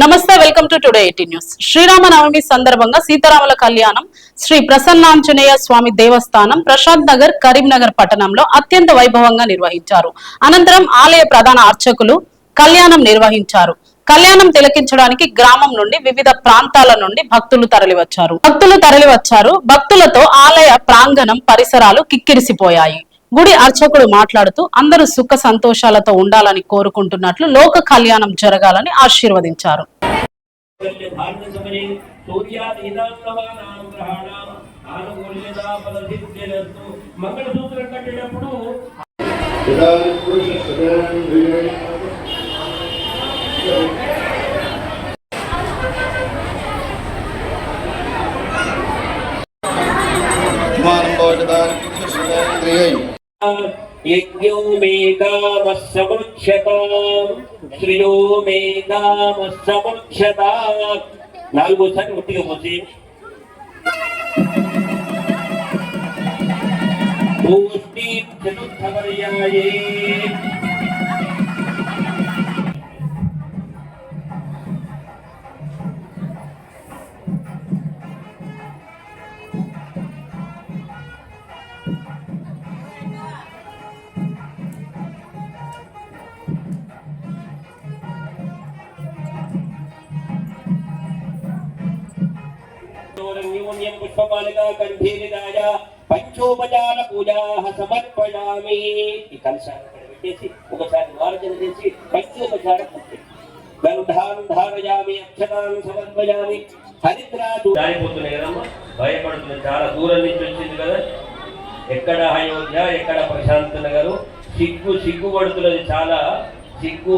నమస్తే welcome to today eighty news. Sriramanavami సందర్భంగా సీతారాముల కళ్యాణం శ్రీ ప్రసన్నాంజనేయ స్వామి దేవస్థానం ప్రశాంత్ నగర్ కరీంనగర్ పట్టణంలో అత్యంత వైభవంగా నిర్వహించారు. అనంతరం ఆలయ ప్రధాన అర్చకులు కళ్యాణం నిర్వహించారు. కళ్యాణం తిలకించడానికి గ్రామం నుండి వివిధ ప్రాంతాల నుండి భక్తులు తరలివచ్చారు. భక్తులు తరలివచ్చారు. భక్తులతో ఆలయ ప్రాంగణం పరిసరాలు కిక్కిరిసిపోయాయి. గుడి అర్చకుడు మాట్లాడుతూ అందరూ సుఖ సంతోషాలతో ఉండాలని కోరుకుంటున్నట్లు లోక కళ్యాణం జరగాలని ఆశీర్వదించారు ధాన్యసమనే సూర్యాదీనాం గ్రహాణం ఆనుకూల్యతా ఫలసిద్ధిరస్తు మంగళసూత్రం కట్టినప్పుడు విమానం భవదానింద్రియై యజ్ఞో మే కామः సమృక్షతాం శ్రియో మే కామः సమృక్షతాం నాలుగోసారి ఒట్టిగా పోసి పూష్ణీం చతుర్థవర్యాయే. న్యూన్యం పుష్పమాలిక కంఠే పంచోపచార పూజా సమర్పణామి ఈ కలశాన్ని పెట్టేసి ఒకసారి వార్జన చేసి పంచోపచార పూజ గంధాను ధారయామి అక్షరాన్ సమర్పయామి హరిద్రాదు జారిపోతున్నాయి కదమ్మా భయపడుతుంది చాలా దూరం నుంచి వచ్చింది కదా. ఎక్కడ అయోధ్య ఎక్కడ ప్రశాంత నగరు? సిగ్గు సిగ్గు పడుతున్నది చాలా. సిగ్గు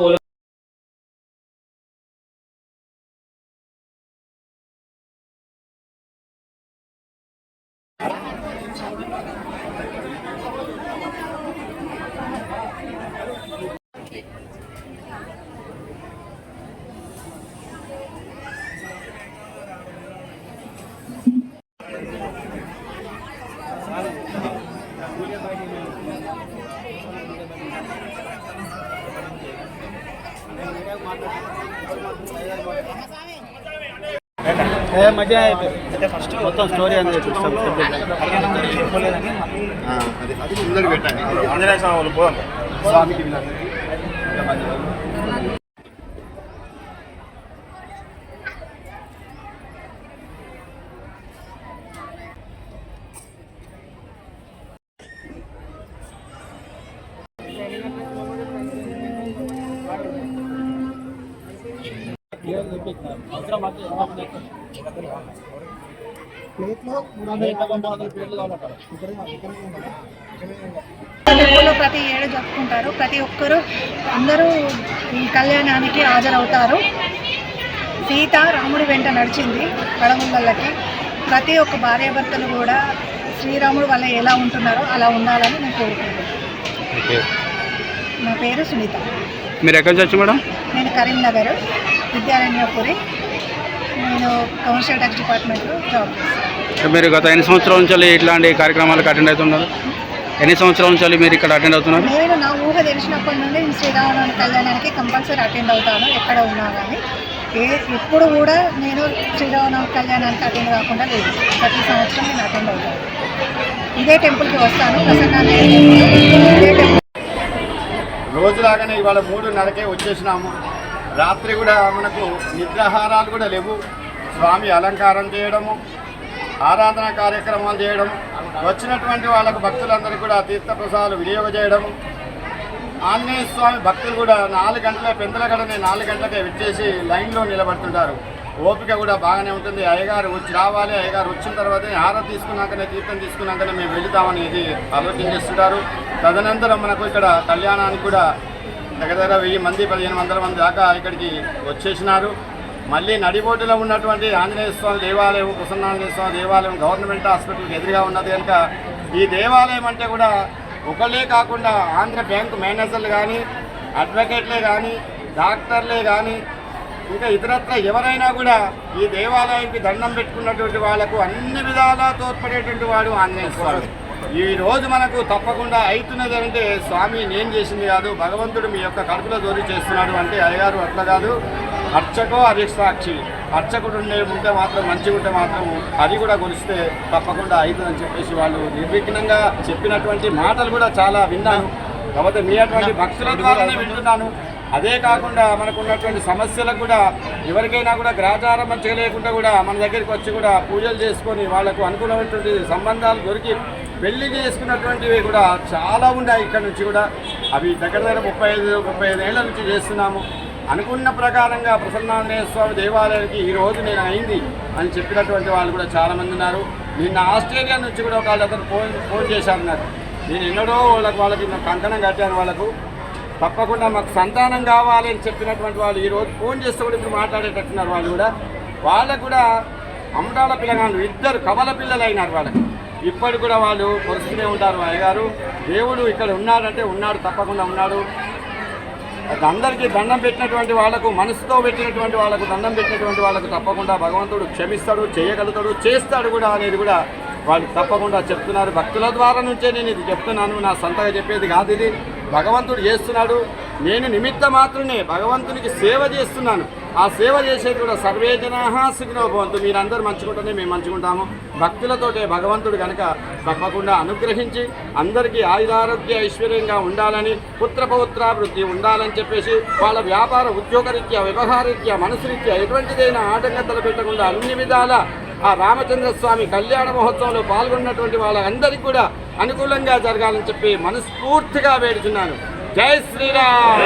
ఏ మధ్య మొత్తం స్టోరీ అనేది చూస్తాం ఆ, అది అది ముందర పెట్టండి. ఆంజనేయ స్వామి వాళ్ళు పోదాం స్వామికి వీళ్ళందరికీ. టెంపుల్లో ప్రతి ఏడు జరుపుకుంటారు. ప్రతి ఒక్కరూ అందరూ ఈ కళ్యాణానికి హాజరవుతారు. సీత రాముడి వెంట నడిచింది పడముళ్ళకి ప్రతి ఒక్క భార్యాభర్తలు కూడా శ్రీరాముడు వల్ల ఎలా ఉంటున్నారో అలా ఉండాలని నేను కోరుకుంటున్నాను. నా పేరు సునీత. మీరు ఎక్కడి నుంచి వచ్చి మేడం? నేను కరీంనగర్. విద్యారణ్యపురి నేను కమర్షియల్ ట్యాక్స్ డిపార్ట్మెంట్లో జాబ్ చేస్తాను మీరు గత ఎన్ని సంవత్సరాల నుంచి ఇట్లాంటి కార్యక్రమాలకు అటెండ్ అవుతున్నారు? ఎన్ని సంవత్సరాల నుంచి మీరు ఇక్కడ అటెండ్ అవుతున్నారు? నేను నా ఊహ తెలిసినప్పటి నుండి శ్రీరామనవమి కళ్యాణానికి కంపల్సరీ అటెండ్ అవుతాను ఎక్కడ ఉన్నా కానీ ఏ ఇప్పుడు కూడా నేను శ్రీరామనవమి కళ్యాణానికి అటెండ్ కాకుండా లేదు. ప్రతి సంవత్సరం నేను అటెండ్ అవుతాను. ఇదే టెంపుల్కి వస్తాను ఇదే టెంపుల్. రోజులాగానే ఇవాళ మూడున్నరకే వచ్చేసినాము. రాత్రి కూడా మనకు నిద్రాహారాలు కూడా లేవు. స్వామి అలంకారం చేయడము ఆరాధన కార్యక్రమాలు చేయడం వచ్చినటువంటి వాళ్ళకు భక్తులందరికీ కూడా తీర్థప్రసాదాలు వినియోగ చేయడం ఆంజనేయ స్వామి భక్తులు కూడా నాలుగు గంటల పెందలగడనే నాలుగు గంటలకే విచ్చేసి లైన్లో నిలబడుతుంటారు. ఓపిక కూడా బాగానే ఉంటుంది. అయ్యగారు వచ్చి రావాలి అయ్యగారు వచ్చిన తర్వాతనే హారతి తీసుకున్నాకనే తీర్థం తీసుకున్నాకనే మేము వెళుతామని ఇది ఆలోచన చేస్తుంటారు. తదనంతరం మనకు ఇక్కడ కళ్యాణానికి కూడా దగ్గర వెయ్యి మంది పదిహేను వందల మంది దాకా ఇక్కడికి వచ్చేసినారు. మళ్ళీ నడిబోటులో ఉన్నటువంటి ఆంజనేయ స్వామి దేవాలయం ప్రసన్నాంజనేయ స్వామి దేవాలయం గవర్నమెంట్ హాస్పిటల్కి ఎదురుగా ఉన్నది కనుక ఈ దేవాలయం అంటే కూడా ఒకళ్ళే కాకుండా ఆంధ్ర బ్యాంకు మేనేజర్లు కానీ అడ్వకేట్లే కానీ డాక్టర్లే కానీ ఇంకా ఇతరత్ర ఎవరైనా కూడా ఈ దేవాలయానికి దండం పెట్టుకున్నటువంటి వాళ్ళకు అన్ని విధాలా తోడ్పడేటువంటి వాడు ఆంజనేయ స్వామి. ఈ రోజు మనకు తప్పకుండా అవుతున్నది అంటే స్వామి నేను చేసింది కాదు భగవంతుడు మీ యొక్క కడుపులో జోరి చేస్తున్నాడు అంటే అయ్యగారు అట్లా కాదు. అర్చకో అరిసాక్షి అర్చకుడు ఉండే ఉంటే మాత్రం మంచిగా ఉంటే మాత్రం అది కూడా కొలిస్తే తప్పకుండా అవుతుందని చెప్పేసి వాళ్ళు నిర్విఘ్నంగా చెప్పినటువంటి మాటలు కూడా చాలా విన్నాను. కాకపోతే మీ అటువంటి భక్తుల ద్వారానే వింటున్నాను. అదే కాకుండా మనకు ఉన్నటువంటి సమస్యలకు కూడా ఎవరికైనా కూడా గ్రాచారం చేయలేకుండా కూడా మన దగ్గరికి వచ్చి కూడా పూజలు చేసుకొని వాళ్ళకు అనుకూలమైనటువంటి సంబంధాలు దొరికి పెళ్ళి చేసుకున్నటువంటివి కూడా చాలా ఉన్నాయి ఇక్కడ నుంచి కూడా. అవి దగ్గర దగ్గర ముప్పై ఐదు ముప్పై ఐదు ఏళ్ళ నుంచి చేస్తున్నాము. అనుకున్న ప్రకారంగా ప్రసన్నాంజనేయ స్వామి దేవాలయానికి ఈ రోజు నేను అయింది అని చెప్పినటువంటి వాళ్ళు కూడా చాలామంది ఉన్నారు. నిన్న ఆస్ట్రేలియా నుంచి కూడా ఒక అతను ఫోన్ ఫోన్ చేశారు నాకు. నేను ఎన్నడో వాళ్ళకి వాళ్ళకి కంకణం కట్టాను వాళ్ళకు. తప్పకుండా మాకు సంతానం కావాలి అని చెప్పినటువంటి వాళ్ళు ఈరోజు ఫోన్ చేస్తే కూడా ఇప్పుడు మాట్లాడేటట్టున్నారు వాళ్ళు కూడా. వాళ్ళకు కూడా అమరాల పిల్లగాళ్ళు ఇద్దరు కవల పిల్లలు అయినారు వాళ్ళకి. ఇప్పటికి కూడా వాళ్ళు కొరుస్తూనే ఉంటారు అయ్యగారు. దేవుడు ఇక్కడ ఉన్నాడంటే ఉన్నాడు తప్పకుండా ఉన్నాడు. అది అందరికీ దండం పెట్టినటువంటి వాళ్ళకు మనసుతో పెట్టినటువంటి వాళ్ళకు దండం పెట్టినటువంటి వాళ్ళకు తప్పకుండా భగవంతుడు క్షమిస్తాడు చేయగలుగుతాడు చేస్తాడు కూడా అనేది కూడా వాళ్ళు తప్పకుండా చెప్తున్నారు. భక్తుల ద్వారా నుంచే నేను ఇది చెప్తున్నాను నా సొంతగా చెప్పేది కాదు ఇది. భగవంతుడు చేస్తున్నాడు. నేను నిమిత్త మాత్రమే భగవంతునికి సేవ చేస్తున్నాను. ఆ సేవ చేసేది కూడా సర్వే జనా సుఖినో భవంతు. మీరందరూ మంచుకుంటేనే మేము మంచుకుంటాము. భక్తులతోటే భగవంతుడు కనుక తప్పకుండా అనుగ్రహించి అందరికీ ఆయుధారోగ్య ఐశ్వర్యంగా ఉండాలని పుత్రపౌత్రాభివృద్ధి ఉండాలని చెప్పేసి వాళ్ళ వ్యాపార ఉద్యోగరీత్యా వ్యవహారరీత్యా మనసురీత్యా ఎటువంటిదైనా ఆటంకతలు పెట్టకుండా అన్ని విధాల ఆ రామచంద్ర స్వామి కళ్యాణ మహోత్సవంలో పాల్గొన్నటువంటి వాళ్ళందరికీ కూడా అనుకూలంగా జరగాలని చెప్పి మనస్ఫూర్తిగా వేడుచున్నాను. జై శ్రీరామ్!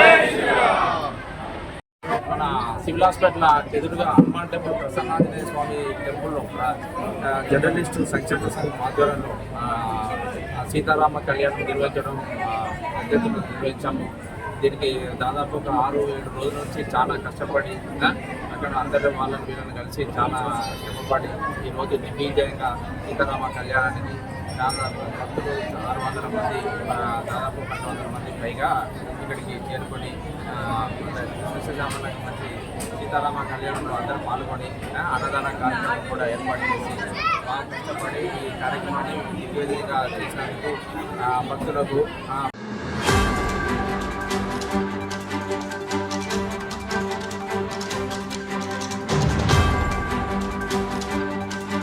సివిల్ హాస్పిటల్ ఎదురుగా హనుమాన్ టెంపుల్ ప్రసన్నాంజనేయ స్వామి టెంపుల్లో జర్నలిస్టు సంక్షేమ సంఘం ఆధ్వర్యంలో సీతారామ కళ్యాణం నిర్వహించడం అధ్యక్షులు నిర్వహించాము. దీనికి దాదాపు ఒక ఆరు ఏడు రోజుల నుంచి చాలా కష్టపడి అక్కడ అందరి వాళ్ళని వీళ్ళని కలిసి చాలా శ్రమపడి ఈరోజు నిర్విజయంగా సీతారామ కళ్యాణానికి దాదాపు భక్తులు ఆరు వందల మంది దాదాపు పన్నెండు వందల మంది పైగా ఇక్కడికి చేరుకొని ఆ, మంచి సీతారామ కళ్యాణంలో అందరూ పాల్గొని అన్నదాన కార్యక్రమం కూడా ఏర్పాటు చేసి బాగా కష్టపడి ఈ కార్యక్రమాన్ని దిగ్విజయంగా చేసినందుకు భక్తులకు